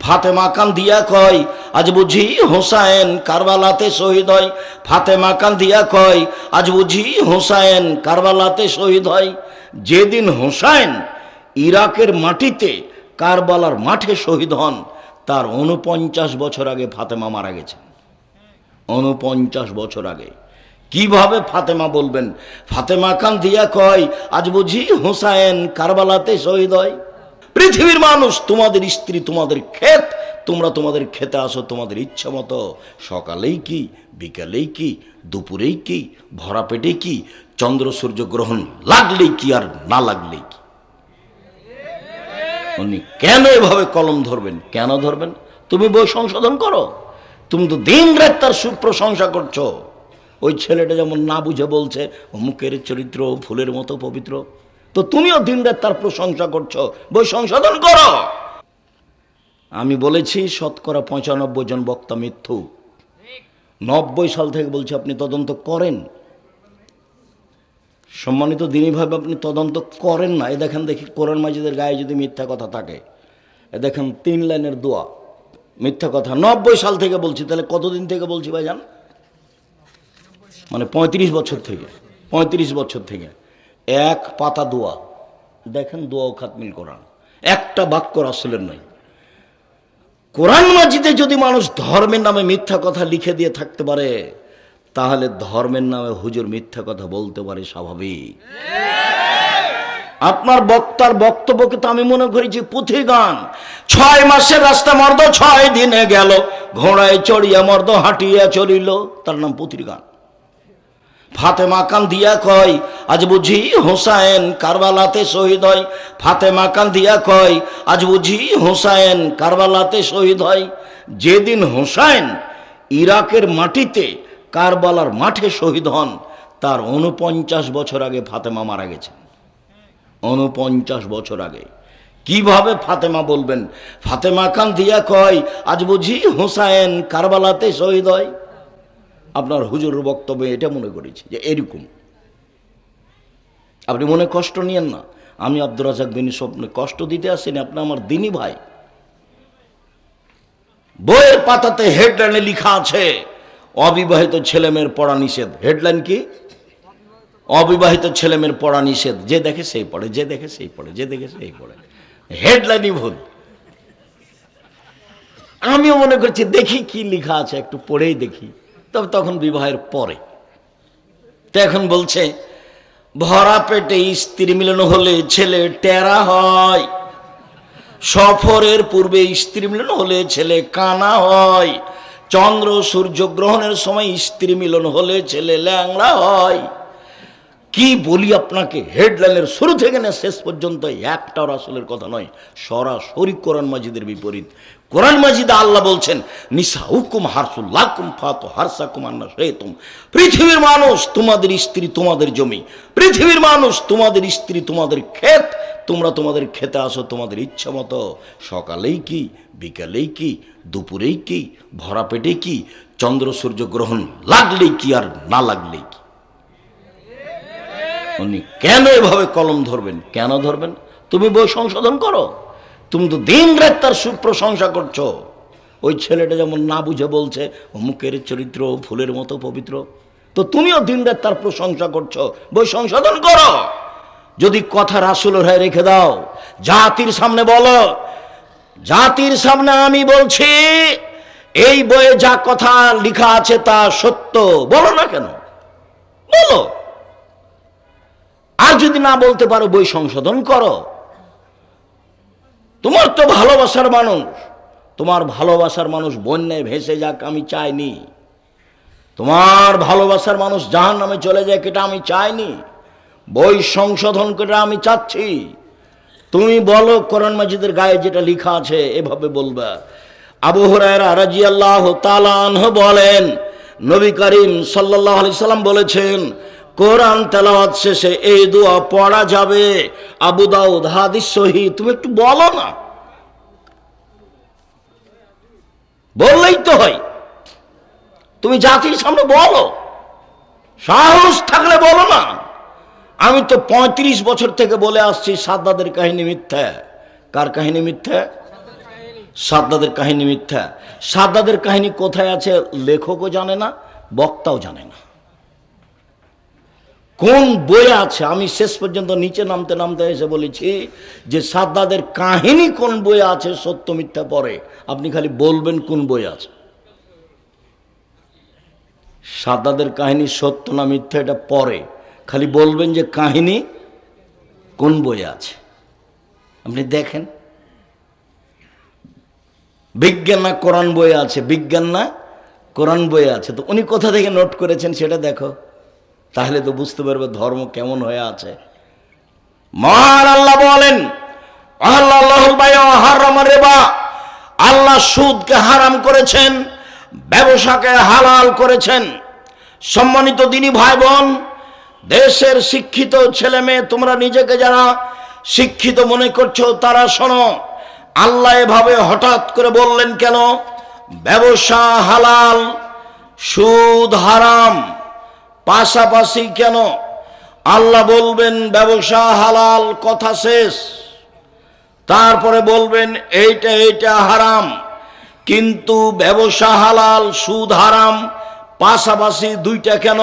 ফাতেমা কান দিয়া কয়, আজ বুঝি হোসায়েন কারবালাতে শহীদ হয়। ফাতেমা কান দিয়া কয়, আজ বুঝি হোসায়েন কারবালাতে শহীদ হয়। যেদিন হোসায়েন ইরাকের মাটিতে কারবালার মাঠে শহীদ হন, তার উনপঞ্চাশ বছর আগে ফাতেমা মারা গেছেন। উনপঞ্চাশ বছর আগে। কীভাবে ফাতেমা বলবেন? ফাতেমা খান দিয়া কয়, আজ বুঝি হোসায়েন কারবালাতে শহীদ হয়। পৃথিবীর মানুষ, তোমাদের স্ত্রী, তোমাদের ক্ষেত, তোমরা তোমাদের খেতে আসো, তোমাদের ইচ্ছা মতো। সকালেই কি, বিকালেই কি, দুপুরেই কি, ভরা পেটে কি, চন্দ্র সূর্য গ্রহণ লাগলেই কি আর না লাগলেই কি? উনি কেন এভাবে কলম ধরবেন? কেন ধরবেন? তুমি বই সংশোধন করো। তুমি তো দিন রাত তার সুপ্রশংসা করছ। ওই ছেলেটা যেমন না বুঝে বলছে, অমুকের চরিত্র, ফুলের মতো পবিত্র। তো তুমিও দিন রাত তার প্রশংসা করছ। বই সংশোধন করো। আমি বলেছি, শতকরা পঁচানব্বই জন বক্তা মিথ্যু নব্বই সাল থেকে বলছি, আপনি তদন্ত করেন। সম্মানিত দিনীভাবে আপনি তদন্ত করেন না। এ দেখেন, দেখি কোরআন মাজিদের গায়ে যদি মিথ্যা কথা থাকে। এ দেখেন, তিন লাইনের দোয়া। মিথ্যা কথা। নব্বই সাল থেকে বলছি, তাহলে কতদিন থেকে বলছি ভাই ভাইজান? মানে পঁয়ত্রিশ বছর থেকে। পঁয়ত্রিশ বছর থেকে। এক পাতা দোয়া। দেখেন দোয়া ও খাতমিল কোরআন। একটা বাক্য রাসুলের নয় কোরআন মাজিদে যদি মানুষ ধর্মের নামে মিথ্যা কথা লিখে দিয়ে থাকতে পারে, তাহলে ধর্মের নামে হুজুর মিথ্যা কথা বলতে পারে স্বাভাবিক। আপনার বক্তার বক্তব্যকে তো আমি মনে করি যে পুঁথি গান। ছয় মাসের রাস্তা মর্দ ছয় দিনে গেল, ঘোড়ায় চড়িয়া মর্দ হাঁটিয়া চলিল তার নাম পুঁথির গান। ফাতেমা কান দিয়া কয়, আজ বুঝি হোসায়েন কারবালাতে শহীদ হয়। ফাতেমা কান দিয়া কয়, আজ বুঝি হোসায়েন কারবালাতে শহীদ হয়। যেদিন হোসাইন ইরাকের মাটিতে কারবালার মাঠে শহীদ হন, তার উনপঞ্চাশ বছর আগে ফাতেমা মারা গেছেন। উনপঞ্চাশ বছর আগে। কীভাবে ফাতেমা বলবেন? ফাতেমা খান দিয়া কয়, আজ বুঝি হোসায়েন কারবালাতে শহীদ হয়। আপনার হুজুরের বক্তব্যে এটা মনে করেছি যে এরকম। আপনি মনে কষ্ট নিয়েন না। আমি আব্দুর রাজাক বিনী স্বপ্নে কষ্ট দিতে আসিনি। আপনি আমার দিনী ভাই। বইয়ের পাতাতে হেডলাইনে লিখা আছে, অবিবাহিত ছেলেমেয়ের পড়া নিষেধ। হেডলাইন কি? অবিবাহিত ছেলেমেয়ের পড়া নিষেধ। যে দেখে সেই পড়ে, যে দেখে সেই পড়ে, যে দেখে সেই পড়ে। হেডলাইনই ভুল। আমিও মনে করছি, দেখি কি লেখা আছে, একটু পড়েই দেখি। তবে তখন বিবাহের পরে। তো এখন বলছে, ভরা পেটে স্ত্রী মিলন হলে ছেলে টেরা হয়। সফরের পূর্বে স্ত্রী মিলন হলে ছেলে কানা হয়। চন্দ্র সূর্য গ্রহণের সময় স্ত্রী মিলন হলে ছেলে ল্যাংড়া হয়। কি বলি আপনাকে? হেডলাইনের শুরু থেকে না, শেষ পর্যন্ত একটাও রাসুলের কথা নয়, সরাসরি কোরআন মাজিদের বিপরীত। কোরআন মাজিদে আল্লাহ বলছেন নিসা হুকুম হারসুল্লাকুম ফাতো হারসাকুম আন্না শেতুম পৃথিবীর মানুষ তোমাদের স্ত্রী তোমাদের জমি। পৃথিবীর মানুষ তোমাদের স্ত্রী তোমাদের ক্ষেত। তোমরা তোমাদের খেতে আসো তোমাদের ইচ্ছা মতো। সকালেই কি, বিকালেই কি, দুপুরেই কি, ভরা পেটে কি, চন্দ্র সূর্য গ্রহণ লাগলেই কি আর না লাগলেই কি? উনি কেন এভাবে কলম ধরবেন? কেন ধরবেন? তুমি বই সংশোধন করো। তুমি তো দিন রাত তার সুপ্রশংসা করছ। ওই ছেলেটা যেমন না বুঝে বলছে, অমুকের চরিত্র, ফুলের মতো পবিত্র। তো তুমিও দিন রাত তার প্রশংসা করছ। বই সংশোধন করো। যদি কথা রাসুলের হয়ে রেখে দাও, জাতির সামনে বলো। জাতির সামনে আমি বলছি, এই বইয়ে যা কথা লেখা আছে তা সত্য। বলো না কেন? বলো। আর যদি না বলতে পারো, বই সংশোধন করো। তোমার তো ভালোবাসার মানুষ। তোমার ভালোবাসার মানুষ বন্যায় ভেসে যাক, আমি চাইনি। তোমার ভালোবাসার মানুষ জাহান নামে চলে যাক, এটা আমি চাইনি। বই সংশোধন করে আমি চাচ্ছি। তুমি বলো, কোরআন মাজিদের গায়ে যেটা লিখা আছে, এভাবে বলবা। আবু হুরায়রা বলেন, নবী করিম সাল্লাল্লাহু আলাইহি সাল্লাম বলেছেন কোরআন তেলাওয়াত শেষে এই দোয়া পড়া যাবে। আবু দাউদ হাদিস সহি, তুমি একটু বলো না। বললেই তো হয়। তুমি জাতির সামনে বলো। সাহস থাকলে বলো না। আমি তো পঁয়ত্রিশ বছর থেকে বলে আসছি, সাদ্দাদের কাহিনী মিথ্যা। কার কাহিনী মিথ্যা? সাদ্দাদের কাহিনী মিথ্যা। সাদ্দাদের কাহিনী কোথায় আছে, লেখকও জানে না, বক্তাও জানে না। কোন বই আছে? আমি শেষ পর্যন্ত নিচে নামতে নামতে এসে বলেছি যে সাদ্দাদের কাহিনী কোন বই আছে? সত্য মিথ্যা পরে। আপনি খালি বলবেন কোন বই আছে। সাদ্দাদের কাহিনী সত্য না মিথ্যা, এটা পরে। খালি বলবেন যে কাহিনী কোন বই আছে। আপনি দেখেন। বিজ্ঞান না কোরআন বই আছে? বিজ্ঞান না কোরআন বই আছে। তো উনি কোথা থেকে নোট করেছেন সেটা দেখো। তাহলে তো বুঝতে পারবে ধর্ম কেমন হয়ে আছে। মহান আল্লাহ বলেন আল্লাহ সুদকে হারাম করেছেন, ব্যবসাকে হালাল করেছেন। সম্মানিত দিনী ভাই বোন দেশের শিক্ষিত ছেলে মেয়ে, তোমরা নিজেকে যারা শিক্ষিত মনে করছ, তারা শোনো, আল্লাহ এভাবে হঠাৎ করে বললেন কেন? ব্যবসা হালাল, সুদ হারাম। পাশাপাশি কেন? আল্লাহ বলবেন, ব্যবসা হালাল, কথা শেষ। তারপরে বলবেন, এইটা এইটা হারাম। কিন্তু ব্যবসা হালাল, সুদ হারাম, পাশাপাশি দুইটা কেন?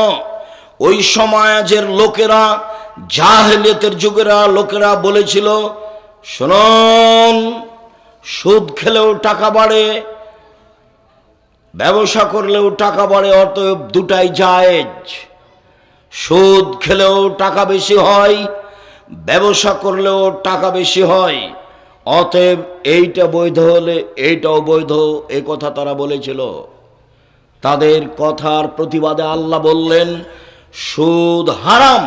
ওই সমাজের লোকেরা, জাহেলিয়তের যুগেরা লোকেরা বলেছিল, শুনুন, সুদ খেলেও টাকা বাড়ে, ব্যবসা করলেও টাকা বাড়ে, অতএব দুটাই জায়েজ। সুদ খেলেও টাকা বেশি হয়, ব্যবসা করলেও টাকা বেশি হয়। অতএব এইটা বৈধ হলে এইটাও বৈধ, এ কথা তারা বলেছিল। তাদের কথার প্রতিবাদে আল্লাহ বললেন, সুদ হারাম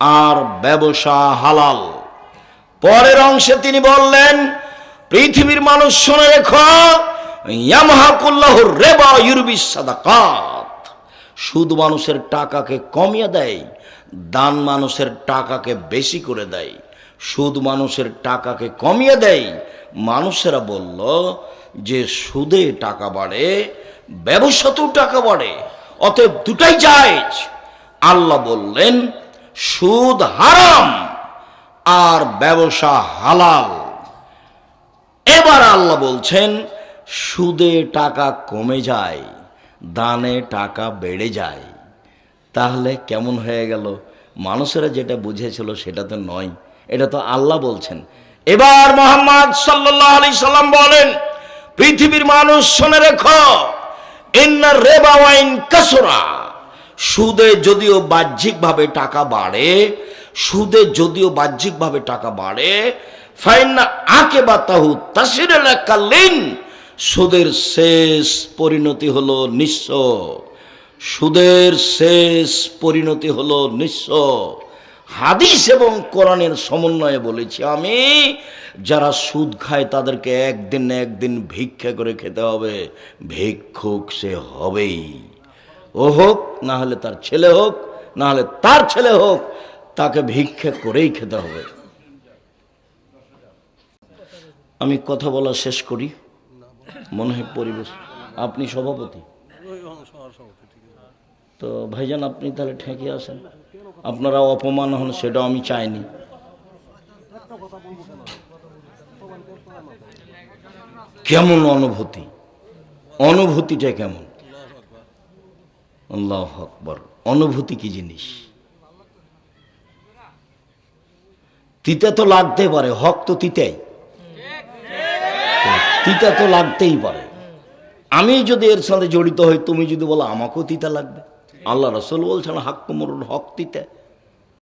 আর ব্যবসা হালাল। পরের অংশে তিনি বললেন, পৃথিবীর মানুষ শুনে রেখো ইয়ামহাকুল্লাহর রেবা ইউরবিস সাদাকাত। সুদ মানুষের টাকাকে কমিয়ে দেয়, দান মানুষের টাকাকে বেশি করে দেয়। সুদ মানুষের টাকাকে কমিয়ে দেয়, মানুষেরা বলল যে সুদে টাকা বাড়ে, ব্যবসাতেও টাকা বাড়ে, অতএব দুটাই জায়েজ। আল্লাহ বললেন, সুদ হারাম আর ব্যবসা হালাল। এবার আল্লাহ বলছেন, সুদে টাকা কমে যায়। দানে টাকা বেড়ে যায়। তাহলে কেমন হয়ে গেল? মানুষেরা যেটা বুঝেছিল সেটা তো নয়। এটা তো আল্লাহ বলছেন। এবার মোহাম্মদ সাল্লাহ আলি সাল্লাম বলেন, পৃথিবীর মানুষ শুনে রেখো ইন্নার রেবা ওয়াইন কাসরা। সুদে যদিও বাহ্যিকভাবে টাকা বাড়ে, সুদে যদিও বাহ্যিকভাবে টাকা বাড়ে ফাইনা আকে বা তাহু তাসির এলাকালীন সুদের শেষ পরিণতি হলো নিঃস্ব। সুদের শেষ পরিণতি হলো নিঃস্ব। হাদিস এবং কোরআনের সমন্বয়ে বলেছি আমি, যারা সুদ খায় তাদেরকে একদিন একদিন ভিক্ষা করে খেতে হবে। ভিক্ষুক সে হবেই। ও হোক, না হলে তার ছেলে হোক, না হলে তার ছেলে হোক, তাকে ভিক্ষা করেই খেতে হবে। আমি কথা বলা শেষ করি। মনে হয় পরিবেশ। আপনি সভাপতি? তো ভাইজান, আপনি তাহলে ঠেকে আসেন। আপনারা অপমান হন, সেটাও আমি চাইনি। কেমন অনুভূতি? অনুভূতিটা কেমন? আল্লাহ আকবর। অনুভূতি কি জিনিস? তিতে তো লাগতে পারে, হক তো তিতাই। তিতা তো লাগতেই পারে। আমি যদি এর সাথে জড়িত হই, তুমি যদি বলো আমাকেও তিতা লাগবে। আল্লাহ রসুল বলছেন হাক কুমরুল হক তিতা।